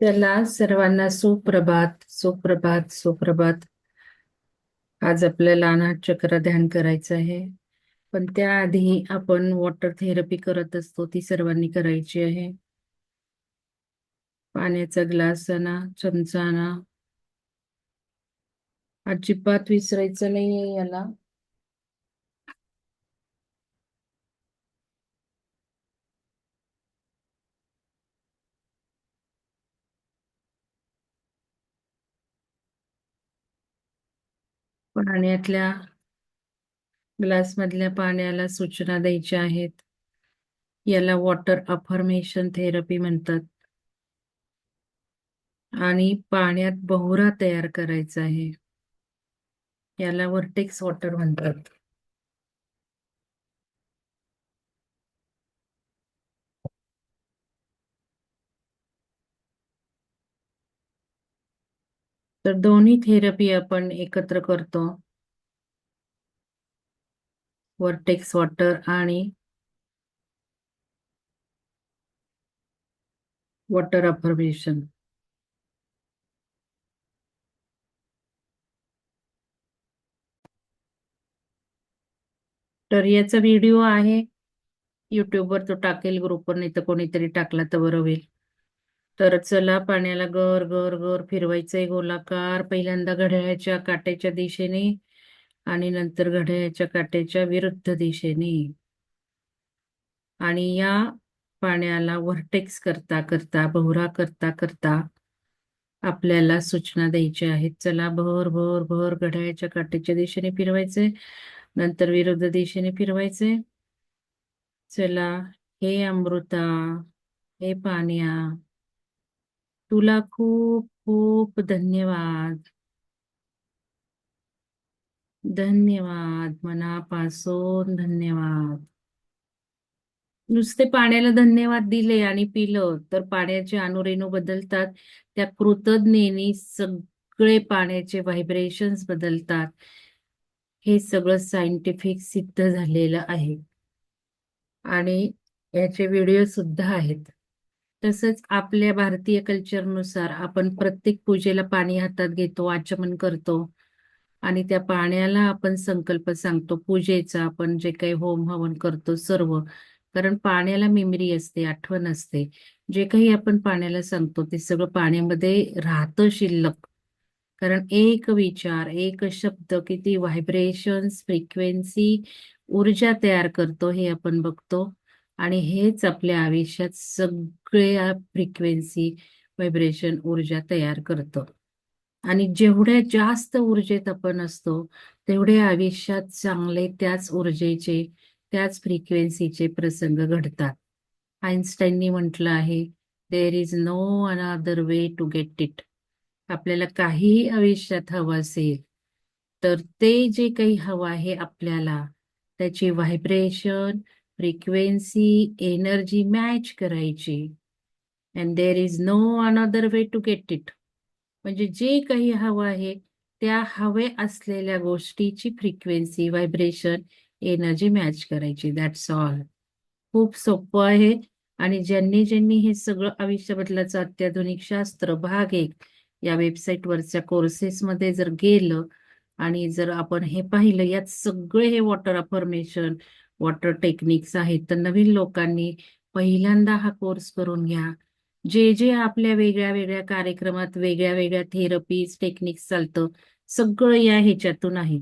त्याला सर्वांना सुप्रभात सुप्रभात सुप्रभात. आज आपल्याला अनाथ चक्र ध्यान करायचं आहे. पण त्याआधी आपण वॉटर थेरपी करत असतो ती सर्वांनी करायची आहे. पाण्याचा ग्लास आणा चमचा आणा. अजिबात विसरायचं नाहीये याला. पाण्यातल्या ग्लास मधल्या पाण्याला सूचना द्यायच्या आहेत. याला वॉटर अफर्मेशन थेरपी म्हणतात. आणि पाण्यात बहुरा तयार करायचा आहे. याला वर्टेक्स वॉटर म्हणतात. तर दोन्ही थेरपी आपण एकत्र करतो. वर्टेक्स वॉटर आणि वॉटर अफर्मेशन तर याचा व्हिडिओ आहे. युट्यूबवर तो टाकेल ग्रुपवर नाही तर कोणीतरी टाकला तर बरं होईल. तर चला पाण्याला गर गर गर फिरवायचंय गोलाकार. पहिल्यांदा घड्याळाच्या काट्याच्या दिशेने आणि नंतर घड्याळाच्या काट्याच्या विरुद्ध दिशेने. आणि या पाण्याला व्हर्टेक्स करता करता भोवरा करता करता आपल्याला सूचना द्यायच्या आहेत. चला भर भर भर घड्याळाच्या काट्याच्या दिशेने फिरवायचे नंतर विरुद्ध दिशेने फिरवायचे. चला हे अमृता हे पाण्या तुला खूप खूप धन्यवाद. धन्यवाद मनापासून धन्यवाद. नुसते पाण्याला धन्यवाद दिले आणि पिलं तर पाण्याचे अणुरेणू बदलतात. त्या कृतज्ञेने सगळे पाण्याचे व्हायब्रेशन्स बदलतात. हे सगळं सायंटिफिक सिद्ध झालेलं आहे. आणि याचे व्हिडिओ सुद्धा आहेत. तसंच आपल्या भारतीय कल्चरनुसार आपण प्रत्येक पूजेला पाणी हातात घेतो आचमन करतो आणि त्या पाण्याला आपण संकल्प सांगतो. पूजेचा आपण जे काही होम हवन करतो सर्व कारण पाण्याला मेमरी असते आठवण असते. जे काही आपण पाण्याला सांगतो ते सगळं पाण्यामध्ये राहतं शिल्लक. कारण एक विचार एक शब्द किती व्हायब्रेशन्स फ्रिक्वेन्सी ऊर्जा तयार करतो हे आपण बघतो. आणि हेच आपल्या आयुष्यात सगळ्या फ्रिक्वेन्सी व्हायब्रेशन ऊर्जा तयार करतं. आणि जेवढ्या जास्त ऊर्जेत आपण असतो तेवढे आयुष्यात चांगले त्याच ऊर्जेचे त्याच फ्रिक्वेन्सीचे प्रसंग घडतात. आईन्स्टाईननी म्हटलं आहे there is no another way to get it आपल्याला काहीही आयुष्यात हवं असेल तर ते जे काही हवं आहे आपल्याला त्याची व्हायब्रेशन फ्रिक्वेन्सी एनर्जी मॅच करायची. And there is no another way to get it म्हणजे जे काही हवं आहे त्या हवे असलेल्या गोष्टीची फ्रिक्वेन्सी व्हायब्रेशन एनर्जी मॅच करायची. दॅट्स ऑल खूप सोपं आहे. आणि ज्यांनी ज्यांनी हे सगळं आयुष्य बदलाचं अत्याधुनिक शास्त्र भाग एक या वेबसाईटवरच्या कोर्सेसमध्ये जर गेलं आणि जर आपण हे पाहिलं यात सगळे हे वॉटर अफर्मेशन वॉटर टेक्निक्स आहेत तर नवीन लोकांनी पहिल्यांदा हा कोर्स करून घ्या. जे जे आपल्या वेगळ्या वेगळ्या कार्यक्रमात वेगळ्या वेगळ्या थेरपीज टेक्निक्स चालतं सगळं या ह्याच्यातून आहे.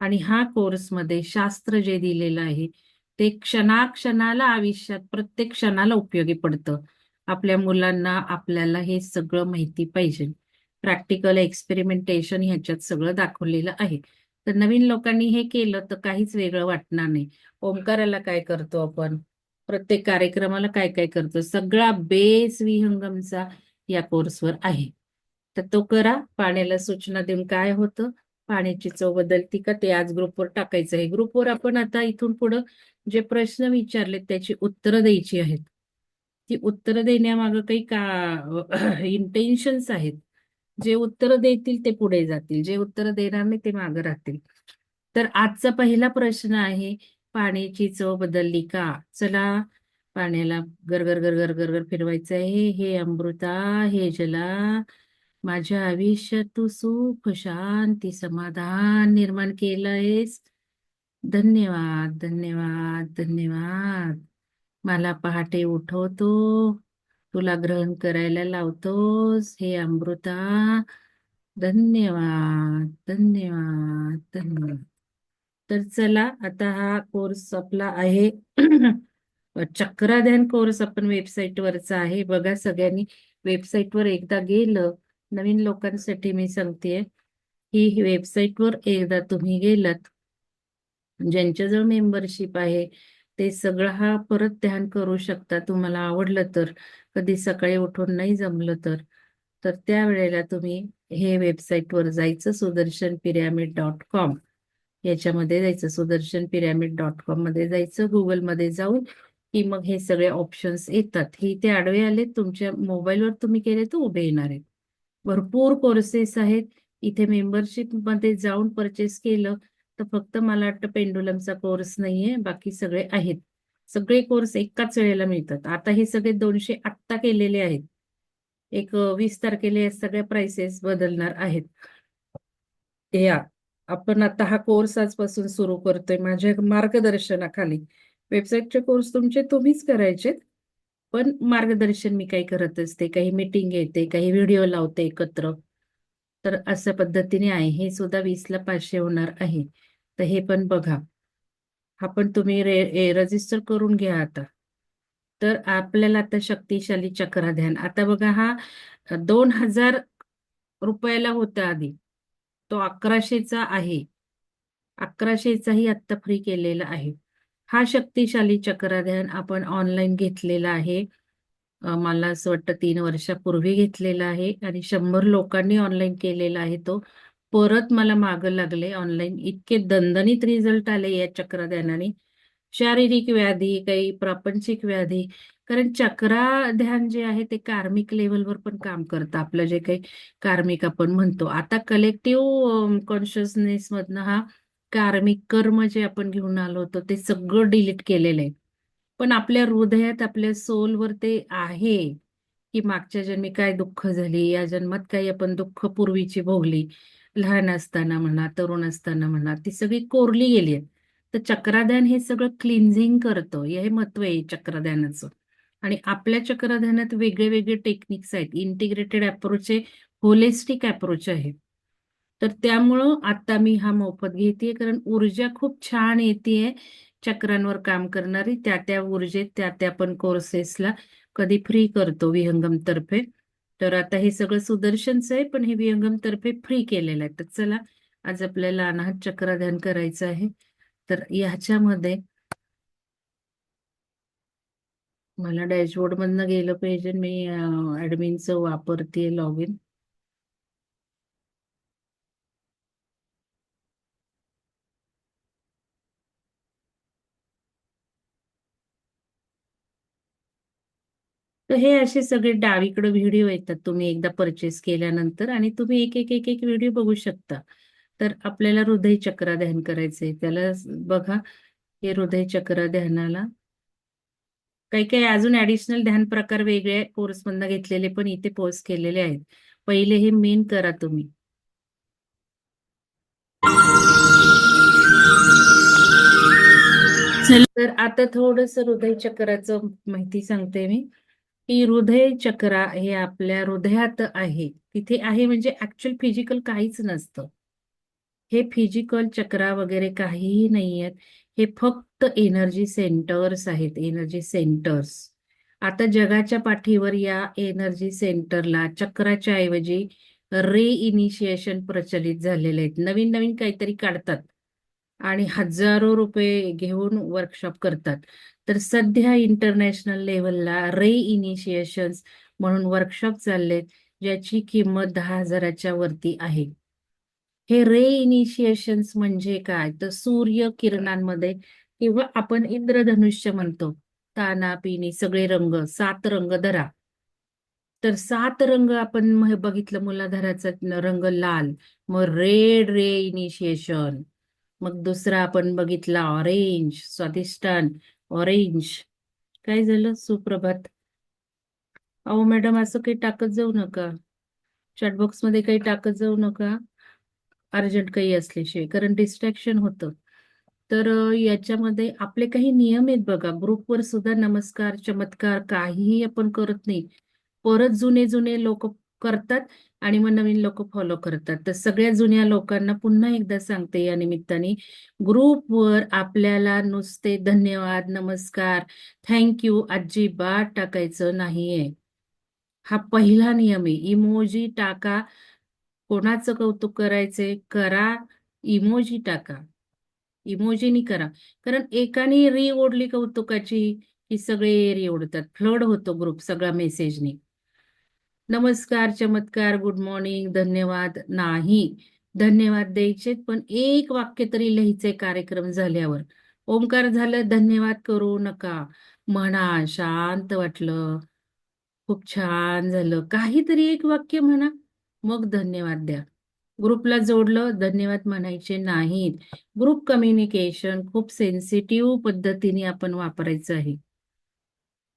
आणि हा कोर्समध्ये शास्त्र जे दिलेलं आहे ते क्षणाक्षणाला आयुष्यात प्रत्येक क्षणाला उपयोगी पडतं. आपल्या मुलांना आपल्याला हे सगळं माहिती पाहिजे. प्रॅक्टिकल एक्सपेरिमेंटेशन ह्याच्यात सगळं दाखवलेलं आहे. तर नवीन लोकांनी हे केलं तर काहीच वेगळं वाटणार नाही. ओंकाराला काय करतो आपण? प्रत्येक कार्यक्रमाला काय काय करतो? सगळा बेस विहंगमचा या कोर्सवर आहे. तर तो करा. पाण्याला सूचना देऊन काय होतं? पाण्याची चव बदलती का? ते आज ग्रुपवर टाकायचं आहे. ग्रुपवर आपण आता इथून पुढं जे प्रश्न विचारले त्याची उत्तरं द्यायची आहेत. ती उत्तरं देण्यामागं काही का इंटेन्शन्स आहेत. जे उत्तर देतील ते पुढे जातील जे उत्तर देणार नाही ते मागं राहतील. तर आजचा पहिला प्रश्न आहे पाण्याची चव बदलली का? चला पाण्याला गरगर गरगर गरगर फिरवायचं आहे. हे अमृता हे जला. माझ्या आयुष्यात तू सुख शांती समाधान निर्माण केलं आहेस धन्यवाद धन्यवाद धन्यवाद. मला पहाटे उठवतो. तुला ग्रहण करायला लावतोस. हे अमृता धन्यवाद धन्यवाद धन्यवाद. तर चला आता हा कोर्स आपला आहे. चक्राध्यान कोर्स आपण वेबसाईट वरचा आहे. बघा सगळ्यांनी वेबसाईट वर एकदा गेलं नवीन लोकांसाठी मी सांगतेय ही वेबसाईट वर एकदा तुम्ही गेलात ज्यांच्याजवळ मेंबरशिप आहे ते सगळं हा परत ध्यान करू शकता. तुम्हाला आवडलं तर. कधी सकाळी उठून नाही जमलं तर. तर त्यावेळेला तुम्ही हे वेबसाईटवर जायचं सुदर्शन पिरॅमिड डॉट कॉम याच्यामध्ये जायचं सुदर्शन पिरॅमिड डॉट कॉममध्ये जायचं गुगलमध्ये जाऊन की मग हे सगळे ऑप्शन्स येतात. हे ते आडवे आले तुमच्या मोबाईलवर तुम्ही केले तर उभे येणार आहेत. भरपूर कोर्सेस आहेत. इथे मेंबरशिपमध्ये जाऊन परचेस केलं तर फक्त मला वाटतं पेंडुलमचा कोर्स नाहीये बाकी सगळे आहेत. सगळे कोर्स एकाच वेळेला मिळतात. आता हे सगळे दोनशे आत्ता केलेले आहेत. एक वीस तारखेला सगळ्या प्राइसेस बदलणार आहेत. या आपण आता हा कोर्स आजपासून सुरू करतोय माझ्या मार्गदर्शनाखाली. वेबसाईटचे कोर्स तुमचे तुम्हीच करायचे पण मार्गदर्शन मी काही करत असते काही मीटिंग येते काही व्हिडिओ लावते एकत्र. तर अशा पद्धतीने आहे. हे सुद्धा वीसला पाचशे होणार आहे. तर हे पण बघा. हा पण तुम्ही रे रजिस्टर करून घ्या आता. तर आपल्याला आता शक्तिशाली चक्राध्यान आता बघा हा दोन हजार रुपयाला होता आधी. तो अकराशेचा आहे. अकराशेचाही आत्ता फ्री केलेला आहे. हा शक्तिशाली चक्राध्यान आपण ऑनलाईन घेतलेला आहे. मला असं वाटतं तीन वर्षापूर्वी घेतलेला आहे आणि शंभर लोकांनी ऑनलाईन केलेला आहे तो. परत मला मागं लागले ऑनलाईन इतके दणदणीत रिझल्ट आले या चक्रध्यानाने शारीरिक व्याधी काही प्रापंचिक व्याधी. कारण चक्राध्यान जे आहे ते कार्मिक लेवलवर पण काम करतं. आपलं जे काही कार्मिक आपण म्हणतो. आता कलेक्टिव्ह कॉन्शियसनेस मधनं हा कार्मिक कर्म जे आपण घेऊन आलो होतो ते सगळं डिलीट केलेलं आहे. पण आपल्या हृदयात आपल्या सोलवर ते आहे. की मागच्या जन्मी काय दुःख झाली या जन्मात काही आपण दुःख पूर्वीची भोगली. लहान असताना म्हणा तरुण असताना म्हणा ती सगळी कोरली गेली आहे तर चक्राध्यान हे सगळं क्लिन्झिंग करतं. हे महत्त्व आहे चक्राध्यानाचं आणि आपल्या चक्रध्यानात वेगळे वेगळे टेक्निक्स आहेत. इंटिग्रेटेड अप्रोच आहे होलिस्टिक अप्रोच आहे. तर त्यामुळं आता मी हा मोफत घेते कारण ऊर्जा खूप छान येते चक्रांवर काम करणारी. त्या त्या ऊर्जेत त्या त्या पण कोर्सेसला कधी फ्री करतो विहंगम तर्फे. तर आता हे सगळं सुदर्शनचं आहे पण हे विहंगम तर्फे फ्री केलेलं आहे. तर चला आज आपल्याला अनाहत चक्राध्यान करायचं आहे. तर ह्याच्यामध्ये मला डॅशबोर्ड मधनं गेलं पाहिजे. मी ऍडमिनचं वापरते लॉग इन तर हे असे सगळे डावीकडे व्हिडिओ येतात तुम्ही एकदा परचेस केल्यानंतर आणि तुम्ही एक एक एक एक व्हिडिओ बघू शकता. तर आपल्याला हृदय चक्र ध्यान करायचंय त्याला बघा हे हृदय चक्र ध्यानाला काही काही अजून ऍडिशनल ध्यान प्रकार वेगळे कोर्समधनं घेतलेले पण इथे पोस्ट केलेले आहेत. पहिले हे मेन करा तुम्ही. तर आता थोडस हृदय चक्राचं माहिती सांगते मी. की हृदय चक्र हे आपल्या हृदयात आहे. तिथे आहे म्हणजे ऍक्च्युअल फिजिकल काहीच नसतं. हे फिजिकल चक्रा वगैरे काहीही नाही आहेत हे फक्त एनर्जी सेंटर्स आहेत एनर्जी सेंटर्स आता जगाच्या पाठीवर या एनर्जी सेंटरला चक्राच्या ऐवजी रे इनिशिएशन प्रचलित झालेले आहेत. नवीन नवीन काहीतरी काढतात आणि हजारो रुपये घेऊन वर्कशॉप करतात. तर सध्या इंटरनॅशनल लेवलला रे इनिशिएशन्स म्हणून वर्कशॉप चाललेत ज्याची किंमत दहा हजाराच्या वरती आहे. हे रे इनिशिएशन्स म्हणजे काय? तर सूर्य किरणांमध्ये किंवा आपण इंद्रधनुष्य म्हणतो ताना पिनी सगळे रंग सात रंग धरा. तर सात रंग आपण बघितलं मुलाधाराचा रंग लाल मग रेड रे इनिशिएशन मग दुसरा आपण बघितला ऑरेंज स्वादिष्टान ऑरेंज काय झालं? सुप्रभात. अहो मॅडम असं काही टाकत जाऊ नका. चॅटबॉक्समध्ये काही टाकत जाऊ नका. अर्जंट काही असल्याशिवाय कारण डिस्ट्रॅक्शन होतं. तर याच्यामध्ये आपले काही नियम आहेत बघा. ग्रुपवर सुद्धा नमस्कार चमत्कार काहीही आपण करत नाही. परत जुने जुने लोक करतात आणि मग नवीन लोक फॉलो करतात. तर सगळ्या जुन्या लोकांना पुन्हा एकदा सांगते या निमित्ताने. ग्रुपवर आपल्याला नुसते धन्यवाद नमस्कार थँक्यू अजिबात टाकायचं नाहीये. हा पहिला नियम आहे. इमोजी टाका. कोणाचं कौतुक करायचे करा. इमोजी टाका. इमोजीनी करा. कारण एकाने री ओढली कौतुकाची की सगळे री ओढतात. फ्लड होतो ग्रुप सगळा मेसेजनी नमस्कार चमत्कार गुड मॉर्निंग धन्यवाद. नाही. धन्यवाद द्यायचे पण एक वाक्य तरी लिहायचे कार्यक्रम झाल्यावर. ओंकार झालं धन्यवाद करू नका. म्हणा शांत वाटलं. खूप छान झालं. काहीतरी एक वाक्य म्हणा मग धन्यवाद द्या. ग्रुपला जोडलं धन्यवाद म्हणायचे नाहीत. ग्रुप कम्युनिकेशन खूप सेन्सिटिव्ह पद्धतीने आपण वापरायचं आहे.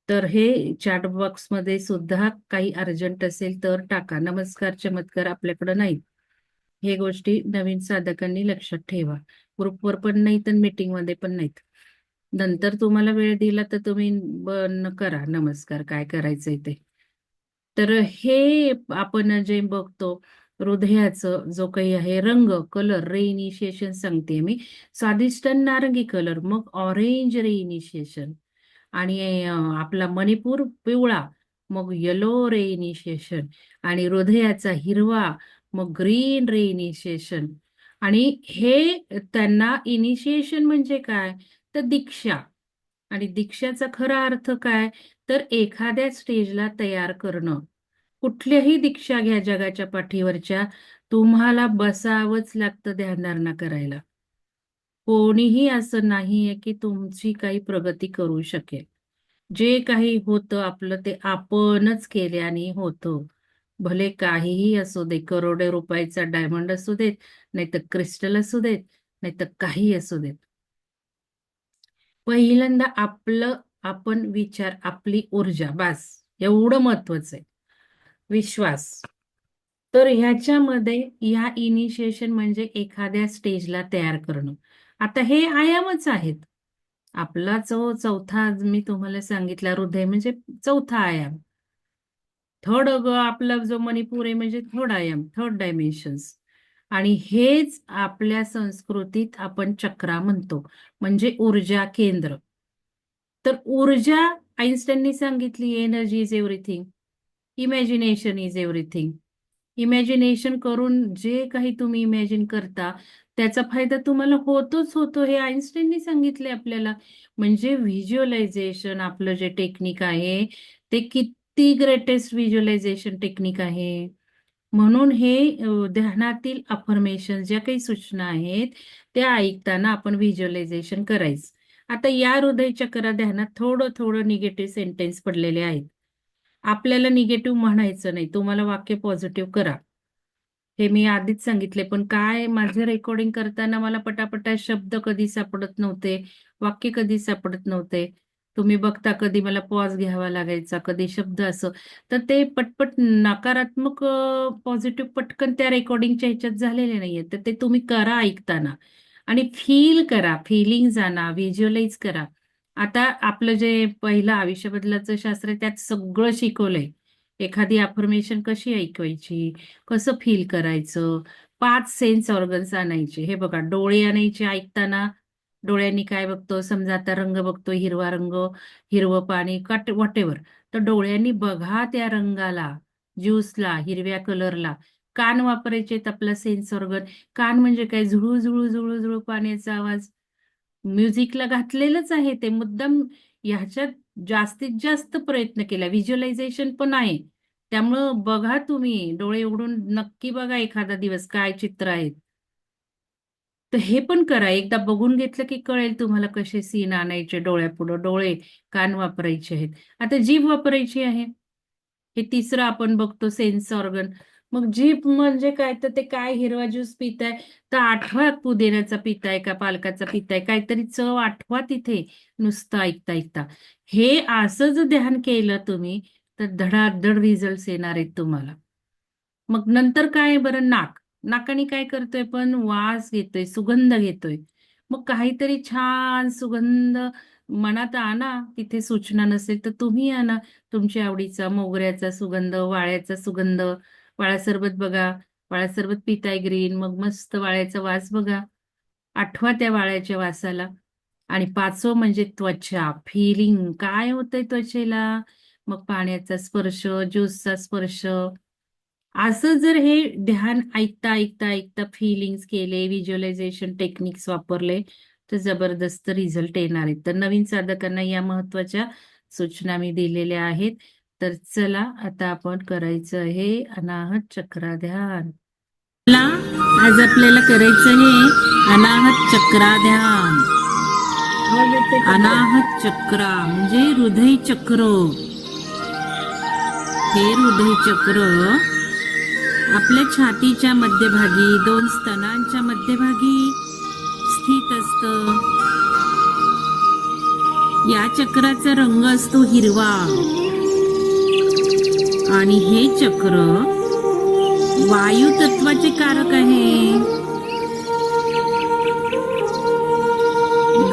तर हे चॅट बॉक्समध्ये सुद्धा काही अर्जंट असेल तर टाका. नमस्कार चमत्कार आपल्याकडे नाहीत हे गोष्टी नवीन साधकांनी लक्षात ठेवा. ग्रुपवर पण नाहीत आणि मीटिंगमध्ये पण नाहीत. नंतर तुम्हाला वेळ दिला तर तुम्ही करा. नमस्कार काय करायचंय ते? तर हे आपण जे बघतो हृदयाचं जो काही आहे रंग कलर रेइनिशिएशन सांगते मी. स्वादिष्ट नारंगी कलर मग ऑरेंज रेइनिशिएशन आणि आपला मणिपूर पिवळा मग येलो रेइनिशिएशन आणि हृदयाचा हिरवा मग ग्रीन रेइनिशिएशन आणि हे त्यांना इनिशिएशन म्हणजे काय? तर दीक्षा. आणि दीक्षाचा खरा अर्थ काय? तर एखाद्या स्टेजला तयार करणं. कुठल्याही दीक्षा घ्या जगाच्या पाठीवरच्या. तुम्हाला बसावंच लागतं ध्यानधारणा करायला. कोणीही असं नाहीये की तुमची काही प्रगती करू शकेल. जे काही होतं आपलं ते आपणच केल्याने होतं. भले काहीही असू दे करोडे रुपयाचा डायमंड असू देत नाहीतर क्रिस्टल असू देत नाहीतर काही असू देत. पहिल्यांदा आपलं आपण विचार आपली ऊर्जा बास. एवढं महत्वाचं आहे. विश्वास. तर ह्याच्यामध्ये या इनिशिएशन म्हणजे एखाद्या स्टेजला तयार करणं. आता हे आयामच आहेत. आपला जो चौथा मी तुम्हाला सांगितला हृदय म्हणजे चौथा आयाम. थर्ड आपला जो मणिपूर आहे म्हणजे थर्ड आयाम थर्ड डायमेन्शन्स आणि हेच आपल्या संस्कृतीत आपण चक्रा म्हणतो म्हणजे ऊर्जा केंद्र. तर ऊर्जा आईन्स्टाईननी सांगितली energy is everything imagination is everything imagination करून जे काही तुम्ही इमॅजिन करता त्याचा फायदा तुम्हाला होतोच होतो हे आईन्स्टाईननी सांगितले आपल्याला. म्हणजे व्हिज्युअलायझेशन आपलं जे टेक्निक आहे ते किती ग्रेटेस्ट व्हिज्युअलायझेशन टेक्निक आहे. म्हणून हे ध्यानातील अफर्मेशन ज्या काही सूचना आहेत त्या ऐकताना आपण व्हिज्युअलायझेशन करायचं. आता या हृदय चक्रा ध्यानात थोडं थोडं निगेटिव्ह सेंटेन्स पडलेले आहेत. आपल्याला निगेटिव्ह म्हणायचं नाही. तुम्हाला वाक्य पॉझिटिव्ह करा. हे मी आधीच सांगितले पण काय माझे रेकॉर्डिंग करताना मला पटापटा शब्द कधी सापडत नव्हते वाक्य कधी सापडत नव्हते. तुम्ही बघता कधी मला पॉज घ्यावा लागायचा कधी शब्द असं. तर ते पटपट नकारात्मक पॉझिटिव्ह पटकन त्या रेकॉर्डिंगच्या ह्याच्यात झालेले नाहीये. तर ते तुम्ही करा ऐकताना. आणि फील करा फिलिंग जाणा व्हिज्युअलाइज करा. आता आपलं जे पहिलं आयुष्य बदलाचं शास्त्र आहे त्यात सगळं शिकवलंय. एखादी अफर्मेशन कशी ऐकवायची? कसं फील करायचं? पाच सेन्स ऑर्गन्स आणायचे. हे बघा डोळे आणायचे ऐकताना. डोळ्यांनी काय बघतो? समजा आता रंग बघतो हिरवा रंग हिरवं पाणी कट वॉटेवर तर डोळ्यांनी बघा त्या रंगाला ज्यूसला हिरव्या कलरला कान वापरायचे आपला सेन्स ऑर्गन कान म्हणजे काय? झुळू झुळू झुळू झुळू पाण्याचा आवाज. म्युझिकला घातलेलंच आहे ते. मुद्दाम ह्याच्यात जास्तीत जास्त प्रयत्न केला. व्हिज्युअलायझेशन पण आहे. त्यामुळं बघा तुम्ही डोळे उघडून नक्की बघा एखादा दिवस काय चित्र आहेत. तर हे पण करा. एकदा बघून घेतलं की कळेल तुम्हाला कसे सीन आणायचे डोळ्यापुढं. डोळे कान वापरायचे आहेत. आता जीभ वापरायची आहे. हे तिसरं आपण बघतो सेन्स ऑर्गन मग जीप म्हणजे काय? तर ते काय हिरवा ज्यूस पिताय? तर आठवा पुदिन्याचा पिताय का पालकाचा पिताय? काहीतरी चव आठवा तिथे. नुसतं ऐकता ऐकता. हे असं जर ध्यान केलं तुम्ही तर धडाधड रिझल्ट येणार आहेत तुम्हाला. मग नंतर काय बरं? नाक. नाकाने काय करतोय पण? वास घेतोय सुगंध घेतोय. मग काहीतरी छान सुगंध मनात आणा. तिथे सूचना नसेल तर तुम्ही आणा. तुमच्या आवडीचा मोगऱ्याचा सुगंध वाळ्याचा सुगंध. वाळा सरबत बघा वाळा सरबत पिताय ग्रीन मग मस्त वाळ्याचा वास बघा. आठवा त्या वाळ्याच्या वासाला. आणि पाचवं म्हणजे त्वचा फिलिंग काय होतंय त्वचेला? मग पाण्याचा स्पर्श ज्यूसचा स्पर्श. असं जर हे ध्यान ऐकता ऐकता ऐकता फिलिंग्स केले व्हिज्युअलायझेशन टेक्निक्स वापरले तर जबरदस्त रिझल्ट येणार आहेत. तर नवीन साधकांना या महत्त्वाच्या सूचना मी दिलेल्या आहेत. तर चला आता आपण करायचं हे अनाहत चक्राध्यान. चला आज आपल्याला करायचं हे अनाहत चक्राध्यान. अनाहत चक्रा म्हणजे हृदय चक्र. हे हृदय चक्र आपल्या छातीच्या मध्यभागी दोन स्तनांच्या मध्यभागी स्थित असत. या चक्राचा रंग असतो हिरवा. आणि हे चक्र वायू तत्वाचे कारक आहे.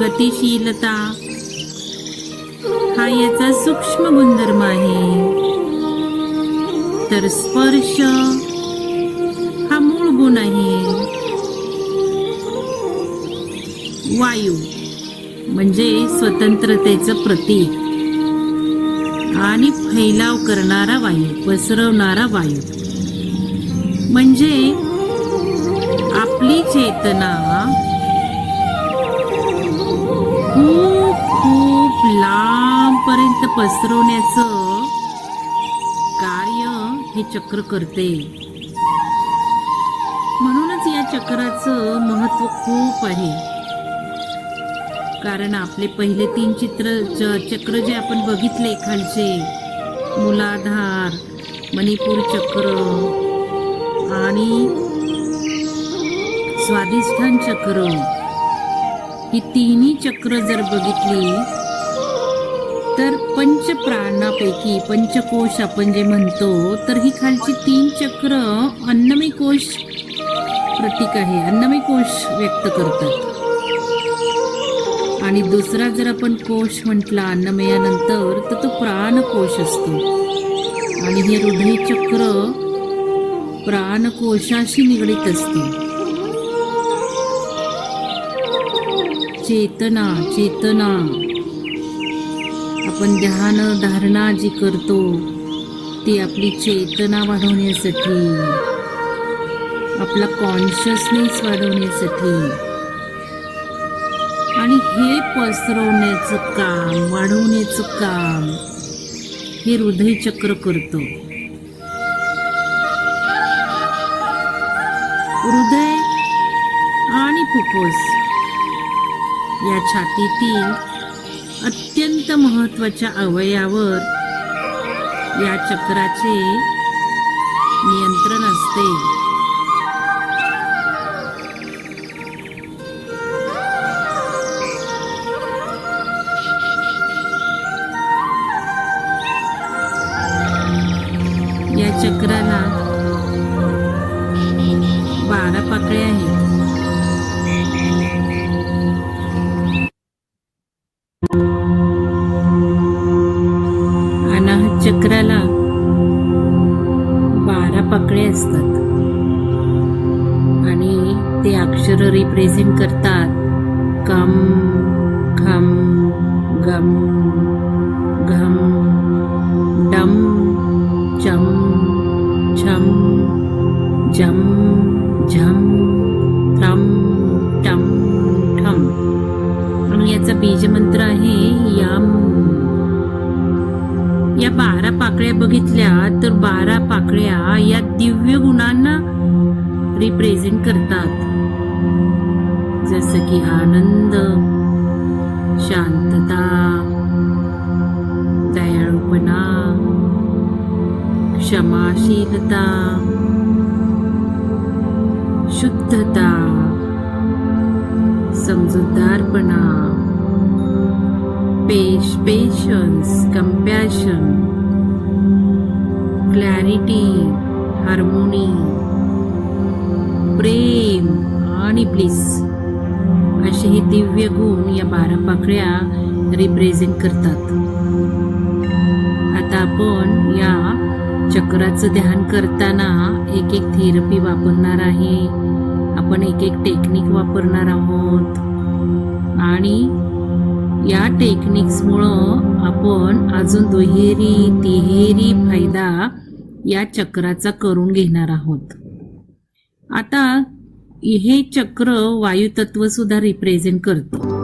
गतिशीलता हा याचा सूक्ष्म गुणधर्म आहे. तर स्पर्श हा मूळ गुण आहे. वायू म्हणजे स्वतंत्रतेचं प्रतीक. आणि फैलाव करणारा वायू पसरवणारा वायू. म्हणजे आपली चेतना खूप खूप लांबपर्यंत पसरवण्याचं कार्य हे चक्र करते. म्हणूनच या चक्राचं महत्त्व खूप आहे. कारण आपले पहिले तीन चित्र च- चक्र जे आपण बघितले खालचे मुलाधार मणिपूर चक्र आणि स्वाधिष्ठान चक्र ही तिन्ही चक्र जर बघितली तर पंचप्राणापैकी पंचकोश आपण जे म्हणतो तर ही खालची तीन चक्र अन्नमय कोश प्रतीक आहे. अन्नमय कोश व्यक्त करतात. आणि दुसरा जर आपण कोश म्हटला अन्नमयानंतर तर तो प्राणकोश असतो. आणि हे हृदयचक्र प्राणकोशाशी निगडीत असते. चेतना चेतना. आपण ध्यान धारणा जी करतो ती आपली चेतना वाढवण्यासाठी आपला कॉन्शियसनेस वाढवण्यासाठी. हे पसरवण्याचं काम वाढवण्याचं काम हे हृदय चक्र करतो. हृदय आणि फुफ्फुस या छातीतील अत्यंत महत्त्वाच्या अवयावर या चक्राचे नियंत्रण असते. कम खम गम घम डम चम छम जम झम थम टम ठम. आणि याचा बीजमंत्र आहे यम. या बारा पाकळ्या बघितल्या तर बारा पाकळ्या या दिव्य गुणांना रिप्रेझेंट करतात. जसं की आनंद शांतता दयाळूपणा क्षमाशीलता शुद्धता समजूतदारपणा पेश पेशन्स कम्पॅशन क्लॅरिटी हार्मोनी प्रेम आणि ब्लिस असे हे दिव्य गुण या बारा पाकळ्या रिप्रेझेंट करतात. आता आपण या चक्राचं ध्यान करताना एक एक थेरपी वापरणार आहे. आपण एक एक टेक्निक वापरणार आहोत. आणि या टेक्निक्समुळं आपण अजून दुहेरी तिहेरी फायदा या चक्राचा करून घेणार आहोत. आता हे चक्र वायुतत्व सुद्धा रिप्रेझेंट करतं.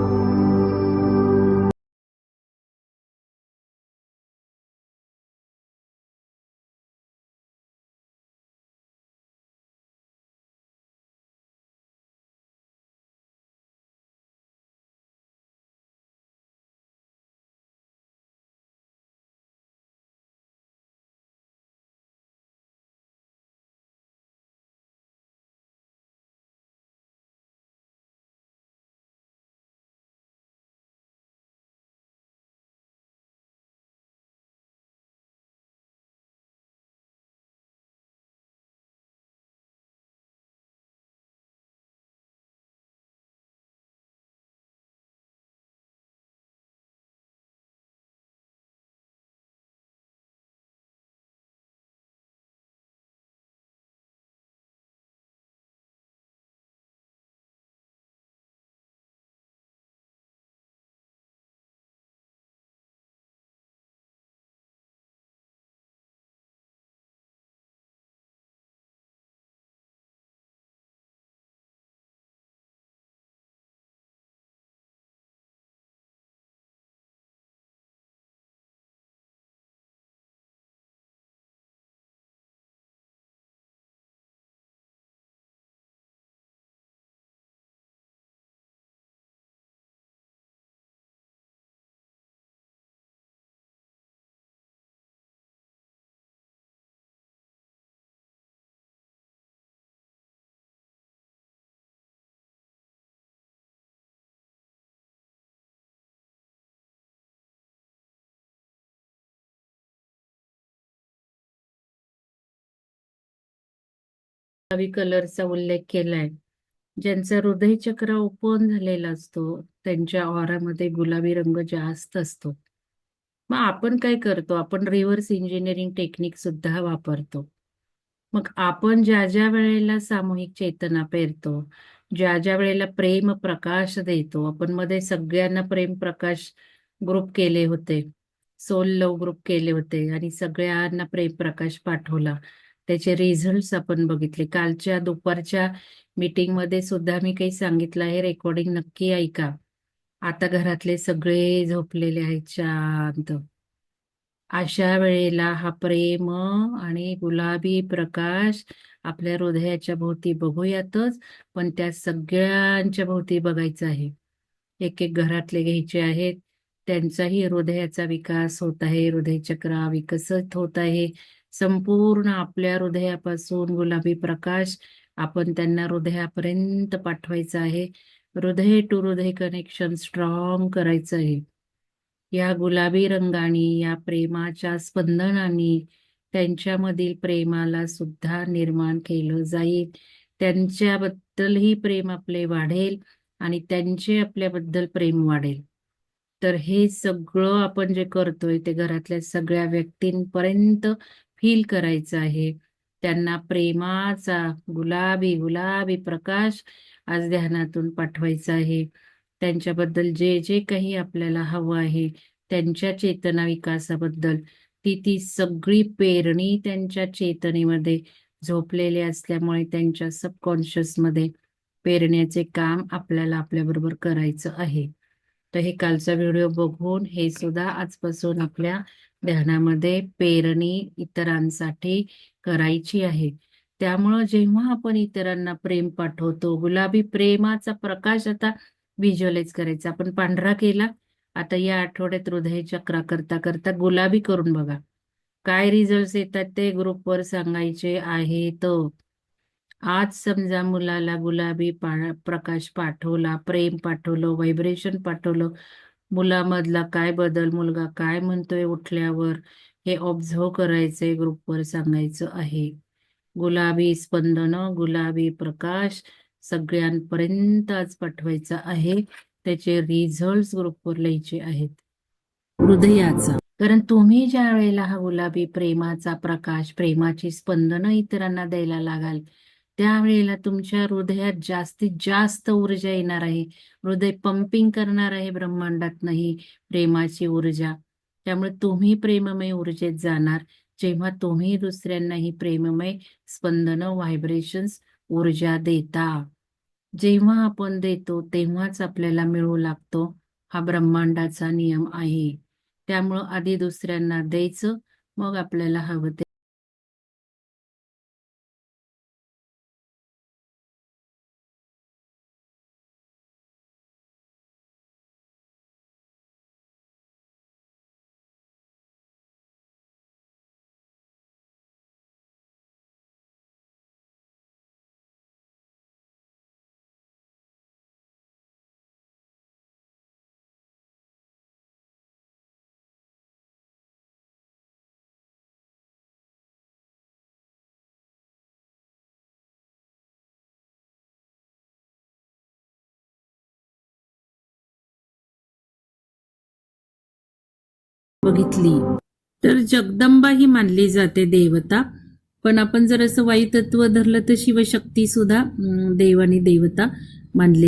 कलरचा उल्लेख केलाय. ज्यांचा हृदय चक्र ओपन झालेला असतो त्यांच्या ऑरामध्ये गुलाबी रंग जास्त असतो. मग आपण काय करतो? आपण रिव्हर्स इंजिनिअरिंग टेक्निक सुद्धा वापरतो. मग आपण ज्या ज्या वेळेला सामूहिक चेतना पेरतो ज्या ज्या वेळेला प्रेम प्रकाश देतो आपण मध्ये सगळ्यांना प्रेम प्रकाश ग्रुप केले होते. सोल लव ग्रुप केले होते आणि सगळ्यांना प्रेम प्रकाश पाठवला. त्याचे रिझल्ट आपण बघितले. कालच्या दुपारच्या मीटिंगमध्ये सुद्धा मी काही सांगितलं आहे. रेकॉर्डिंग नक्की ऐका. आता घरातले सगळे झोपलेले आहेत शांत. अशा वेळेला हा प्रेम आणि गुलाबी प्रकाश आपल्या हृदयाच्या भोवती बघूयातच पण त्या सगळ्यांच्या भोवती बघायचं आहे. एक एक घरातले घ्यायचे आहेत. त्यांचाही हृदयाचा विकास होत आहे. हृदयचक्र विकसित होत आहे. संपूर्ण आपल्या हृदयापासून गुलाबी प्रकाश आपण त्यांना हृदयापर्यंत पाठवायचा आहे. हृदय टू हृदय कनेक्शन स्ट्रॉंग करायचं आहे. या गुलाबी रंगाने या प्रेमाच्या स्पंदनाने त्यांच्यामधील प्रेमाला सुद्धा निर्माण केलं जाईल. त्यांच्याबद्दलही प्रेम आपले वाढेल आणि त्यांचे आपल्याबद्दल प्रेम वाढेल. तर हे सगळं आपण जे करतोय ते घरातल्या सगळ्या व्यक्तींपर्यंत फील करायचं आहे. त्यांना प्रेमाचा गुलाबी गुलाबी प्रकाश आज ध्यानातून पाठवायचा आहे. त्यांच्याबद्दल जे जे काही आपल्याला हवं आहे त्यांच्या चेतना विकासाबद्दल ती ती सगळी पेरणी त्यांच्या चेतनेमध्ये झोपलेले असल्यामुळे त्यांच्या सबकॉन्शियसमध्ये पेरण्याचे काम आपल्याला आपल्याबरोबर करायचं आहे. तर हे कालचा व्हिडिओ बघून हे सुद्धा आजपासून आपल्या ध्यानामध्ये पेरणी इतरांसाठी करायची आहे. त्यामुळं जेव्हा आपण इतरांना प्रेम पाठवतो गुलाबी प्रेमाचा प्रकाश आता व्हिज्युअलाइज करायचा. आपण पांढरा केला आता या आठवड्यात हृदय चक्रा करता करता गुलाबी करून बघा. काय रिझल्ट येतात ते ग्रुपवर सांगायचे आहेत. आज समजा मुलाला गुलाबी पा- प्रकाश पाठवला प्रेम पाठवलं व्हायब्रेशन पाठवलं मुलामधला काय बदल मुलगा काय म्हणतोय उठल्यावर हे ऑब्झर्व करायचंय ग्रुपवर सांगायचं आहे. गुलाबी स्पंदन गुलाबी प्रकाश सगळ्यांपर्यंत आज पाठवायचा आहे. त्याचे रिझल्ट ग्रुपवर लिहायचे आहेत. हृदयाचा. कारण तुम्ही ज्या वेळेला हा गुलाबी प्रेमाचा प्रकाश प्रेमाची स्पंदनं इतरांना द्यायला लागाल त्यावेळेला तुमच्या हृदयात जास्तीत जास्त ऊर्जा येणार आहे. हृदय पंपिंग करणार आहे ब्रह्मांडात नाही प्रेमाची ऊर्जा. त्यामुळे तुम्ही प्रेममय ऊर्जेत जाणार. जेव्हा तुम्ही दुसऱ्यांनाही प्रेममय स्पंदन व्हायब्रेशन्स ऊर्जा देता. जेव्हा आपण देतो तेव्हाच आपल्याला मिळू लागतो. हा ब्रह्मांडाचा नियम आहे. त्यामुळं आधी दुसऱ्यांना द्यायचं मग आपल्याला हवं ते बघितली. तर जगदंबा ही मानली जाते देवता. पण आपण जर असं वाईतत्व तत्व धरलं तर शिवशक्ती सुद्धा देव आणि देवता मानली